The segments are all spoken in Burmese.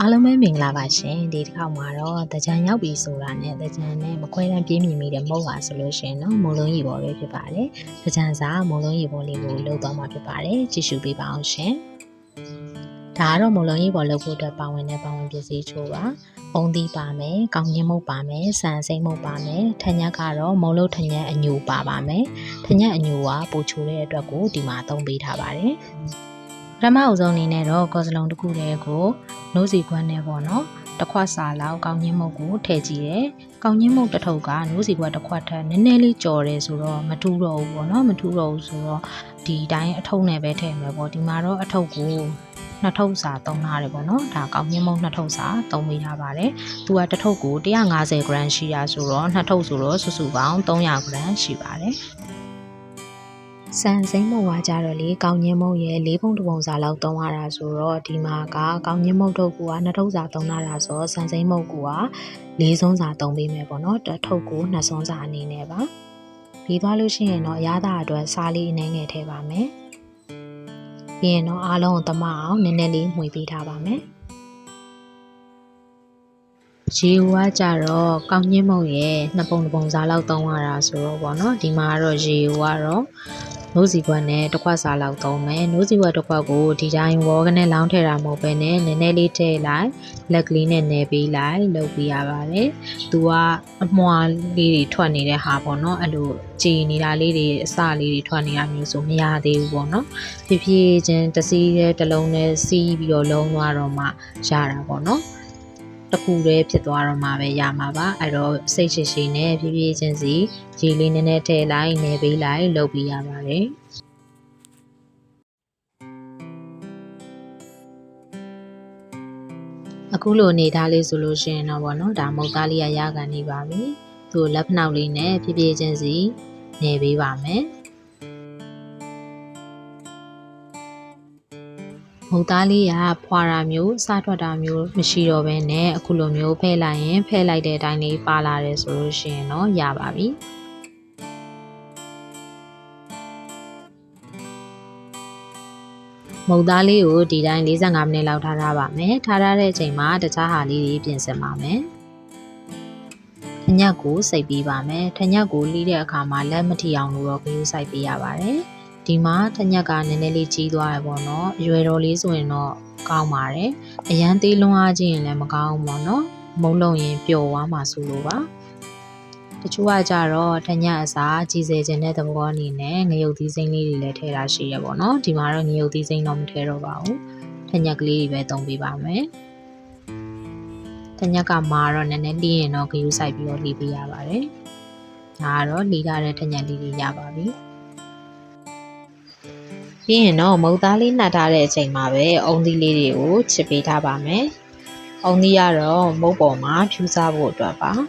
အားလုံးပဲမင်္ဂလာပါရှင်ဒီတစ်ခေါက်မှာတော့တကြံရောက်ပြီဆိုတာနဲ့တကြံနဲ့မခွဲတမ်းပြင်းမြင်မိတဲ့မဟုတ်ပါဆိုလို့ရှင်เนาะမုံလုံးရီပေါ်ပဲဖြစ်ပါတယ်တကြံစာမုံလုံးရီပေါ်လေးကိုလှုပ်သွားမှာဖြစ်ပါတယ်ကြည့်ရှုပေးပါအောင်ရှင်ဒါကတော့မုံလုံးရီပေါ်လှုပ်ဖို့အတွက်ပါဝင်တဲ့ပါဝင်ပစ္စည်းချိုးပါပုံသီးပါမယ်ကောင်းကင်မုတ်ပါမယ်စံစိမ့်မုတ်ပါမယ်ထညက်ကတော့မုံလုံးထညက်အညူပါပါမယ်ထညက်အညူကပိုချိုးတဲ့အတွက်ကိုဒီမှာသုံးပေးထားပါတယ် ပထမအဆုံးအနေနဲ့တော့ကော်စလုံးတစ်ခုတည်းကိုနိုးစီခွန်းနဲ့ပေါ့နော်တစ်ခွက်စာလောက်ကောင်းချင်းမုတ်ကိုထည့်ကြည့်တယ်။ကောင်းချင်းမုတ်တစ်ထုပ်ကနိုးစီခွက်တစ်ခွက်ထက်နည်းနည်းလေးကြော်တယ်ဆိုတော့မထူတော့ဘူးပေါ့နော်မထူတော့ဘူးဆိုတော့ဒီတိုင်းအထုပ်နဲ့ပဲထည့်မယ်ပေါ့ဒီမှာတော့အထုပ်ကိုနှစ်ထုပ်စာသုံးထားတယ်ပေါ့နော်ဒါကောင်းချင်းမုတ်နှစ်ထုပ်စာသုံးပေးထားပါတယ်။သူကတစ်ထုပ်ကို150 gram ရှိရဆိုတော့နှစ်ထုပ်ဆိုတော့စုစုပေါင်း300 gram ရှိပါတယ်။ စံစိမ့်မုံဝါကြတော့လေကောင်းညင်းမုံရဲ့၄ပုံတစ်ပုံစာလောက်သုံးရတာဆိုတော့ဒီမှာကကောင်းညင်းမုံထုတ်ကူကနှစ်ထုပ်စာသုံးရတာဆိုတော့စံစိမ့်မုံကူက၄ဆုံးစာသုံးပေးမယ်ပေါ့နော်တစ်ထုပ်ကိုနှစ်ဆုံးစာအနေနဲ့ပါပြီးသွားလို့ရှိရင်တော့အရသာအတွက်စားလေးအနေငယ်ထည့်ပါမယ်ပြီးရင်တော့အားလုံးကိုတမအောင်နည်းနည်းလေးမှွေပေးထားပါမယ် ရေဝါကြတော့ကောင်းညင်းမုံရဲ့နှစ်ပုံတစ်ပုံစားလောက်သုံးရတာဆိုတော့ဗောနော်ဒီမှာကတော့ရေဝါတော့နိုးစီခွက်နဲ့တစ်ခွက်စာလောက်သုံးမယ်နိုးစီခွက်တစ်ခွက်ကိုဒီတိုင်းဝေါကနေလောင်းထည့်တာမဟုတ်ပဲနဲ့နည်းနည်းလေးထည့်လိုက်လက်ကလေးနဲ့နယ်ပေးလိုက်လုပ်ပြရပါတယ်သူကအမွှာလေးတွေထွက်နေတဲ့ဟာပေါ့နော်အဲ့လိုကြည်နေတာလေးတွေအစလေးတွေထွက်နေတာမျိုးဆိုမရသေးဘူးပေါ့နော်ဖြည်းဖြည်းချင်းတစ်စီးတဲ့တစ်လုံးနဲ့စီးပြီးတော့လုံးသွားတော့မှရတာပေါ့နော် တစ်ခုတည်းဖြစ်သွားတော့မှပဲရမှာပါအဲ့တော့စိတ်ရှိရှိနဲ့ဖြည်းဖြည်းချင်းစီရေလေးနည်းနည်းထည့်လိုက်နေပေးလိုက်လုပ်ပြီးရပါတယ်အခုလိုအနေထားလေးဆိုလို့ရှိရင်တော့ဗောနော်ဒါမုတ်သားလေးရရကန်နေပါပြီသူ့လက်ဖနောက်လေးနဲ့ဖြည်းဖြည်းချင်းစီနေပေးပါမယ် မုတ်သားလေးကဖွာတာမျိုးစားထွက်တာမျိုးမရှိတော့ဘဲနဲ့အခုလိုမျိုးဖဲ့လိုက်ရင်ဖဲ့လိုက်တဲ့အတိုင်းလေးပါလာတယ်ဆိုလို့ရှိရင်တော့ရပါပြီမုတ်သားလေးကိုဒီတိုင်း45မိနစ်လောက်ထားထားပါမယ်ထားထားတဲ့အချိန်မှာတခြားဟာလေးတွေပြင်ဆင်ပါမယ်ထညက်ကိုစိတ်ပြီးပါမယ်ထညက်ကိုလှီးတဲ့အခါမှာလက်မထီအောင်လို့တော့ဂရုစိုက်ပေးရပါတယ် ဒီမှာထညက်ကနည်းနည်းလေးကြီးသွားရပေါ့နော်အရွယ်တော်လေးဆိုရင်တော့ကောင်းပါတယ်အရန်သေးလွန်းအားခြင်းရင်လည်းမကောင်းဘူးပေါ့နော်မုံလုံးရင်ပျော်သွားမှာဆိုလို့ပါတချို့ကကြတော့ထညက်အစားကြီးစေခြင်းတဲ့သဘောအနေနဲ့ငရုတ်သီးစိမ့်လေးတွေလည်းထည့်တာရှိရပေါ့နော်ဒီမှာတော့ငရုတ်သီးစိမ့်တော့မထည့်တော့ပါဘူးထညက်ကလေးတွေပဲသုံးပေးပါမယ်ထညက်ကမာတော့နည်းနည်းလီးရင်တော့ဂယူးဆိုင်ပြီးတော့လီးပေးရပါတယ်ဒါကတော့လီးထားတဲ့ထညက်လေးတွေရပါပြီ ပြီးရင်တော့မုတ်သားလေးနှက်ထားတဲ့အချိန်မှာပဲအုံသီးလေးတွေကိုချစ်ပေးထားပါမယ်။အုံသီးကတော့မုတ်ပေါ်မှာဖြူစားဖို့အတွက်ပါ။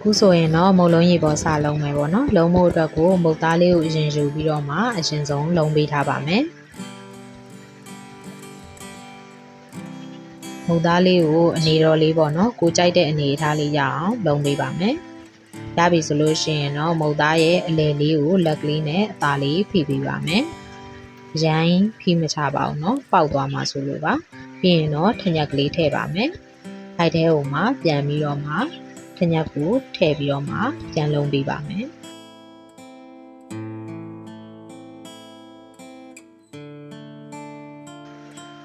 ခုဆိုရင်တော့မုတ်လုံးရေပေါ်စလုံးမယ်ပေါ့နော်လုံးမို့အတွက်ကိုမုတ်သားလေးကိုအရင်ယူပြီးတော့မှအရင်ဆုံးလုံးပေးထားပါမယ် မုတ်သားလေးကိုအနေတော်လေးပေါ့နော်ကိုကြိုက်တဲ့အနေအထားလေးရအောင်လုံးပေးပါမယ်ရပြီဆိုလို့ရှိရင်တော့မုတ်သားရဲ့အလယ်လေးကိုလက်ကလေးနဲ့အသားလေးဖိပေးပါမယ်ရိုင်းဖိမချပါဘူးเนาะပေါက်သွားမှာဆိုလို့ပါပြီးရင်တော့ထညက်ကလေးထည့်ပါမယ်ဖိုက်ထဲကိုမှပြန်ပြီးတော့မှထညက်ကိုထည့်ပြီးတော့မှပြန်လုံးပေးပါမယ်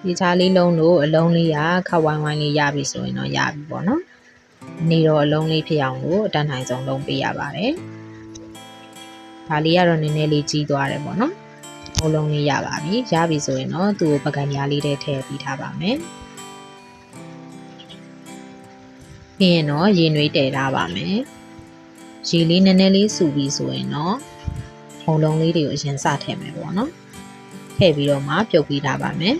ဒီချာလေးလုံးလို့အလုံးလေးကခက်ဝိုင်းဝိုင်းလေးရပြီဆိုရင်တော့ရပြီပေါ့နော်နေတော့အလုံးလေးဖြစ်အောင်လို့အတန်းနိုင်ဆုံးလုံးပေးရပါတယ်ဒါလေးကတော့နည်းနည်းလေးကြီးသွားတယ်ပေါ့နော်အလုံးလေးရပါပြီရပြီဆိုရင်တော့သူ့ကိုပကံညာလေးထဲထည့်ပြီးထားပါမယ်ပြီးရင်တော့ရေနွေးတည်ထားပါမယ်ရေလေးနည်းနည်းလေးစုပြီးဆိုရင်တော့ဖုံလုံးလေးတွေကိုအရင်စထည့်မယ်ပေါ့နော်ထည့်ပြီးတော့မှပြုတ်ပြီးထားပါမယ်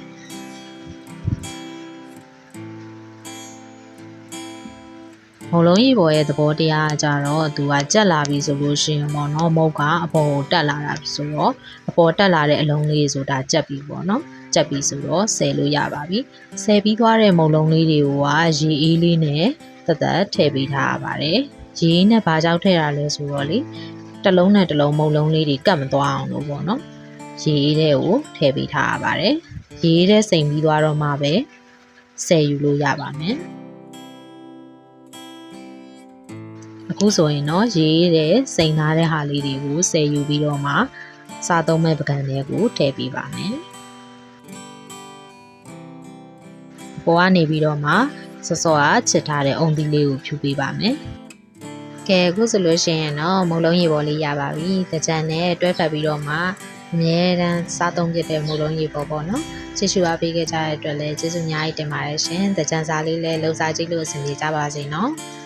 မုံလုံးရေပေါ်ရဲ့သဘောတရားကကြတော့သူကကြက်လာပြီဆိုလို့ရှိရင်ပေါ့နော်မုတ်ကအပေါ်ကိုတက်လာတာဆိုတော့အပေါ်တက်လာတဲ့အလုံးလေးဆိုတာကြက်ပြီပေါ့နော်ကြက်ပြီဆိုတော့ဆယ်လို့ရပါပြီဆယ်ပြီးသွားတဲ့မုံလုံးလေးတွေကရေအေးလေးနဲ့တသက်ထည့်ပေးထားရပါတယ်ရေနဲ့ဘာကြောင့်ထည့်ရလဲဆိုတော့လေတစ်လုံးနဲ့တစ်လုံးမုံလုံးလေးတွေကတ်မသွားအောင်လို့ပေါ့နော်ရေတဲ့ကိုထည့်ပေးထားရပါတယ်ရေတဲ့စိမ်ပြီးသွားတော့မှပဲဆယ်ယူလို့ရပါမယ် အခုဆိုရင်တော့ရေးတဲ့စိန်ထားတဲ့ဟာလေးတွေကိုဆယ်ယူပြီးတော့မှစားသုံးမဲ့ပကံတွေကိုထည့်ပေးပါမယ်။ပေါ်ကနေပြီးတော့မှစောစောကချစ်ထားတဲ့အုံသီးလေးကိုဖြူပေးပါမယ်။ကဲအခုဆိုလို့ရှိရင်တော့မုံလုံးရေပေါ်လေးရပါပြီ။တကြံနဲ့တွဲဖက်ပြီးတော့မှအမြဲတမ်းစားသုံးဖြစ်တဲ့မုံလုံးရေပေါ်ပေါ့နော်။ချစ်ရှူအားပေးခဲ့ကြတဲ့အတွက်လည်းကျေးဇူးအများကြီးတင်ပါတယ်ရှင်။တကြံစားလေးလည်းလှူစားကြည့်လို့အဆင်ပြေကြပါစေနော်။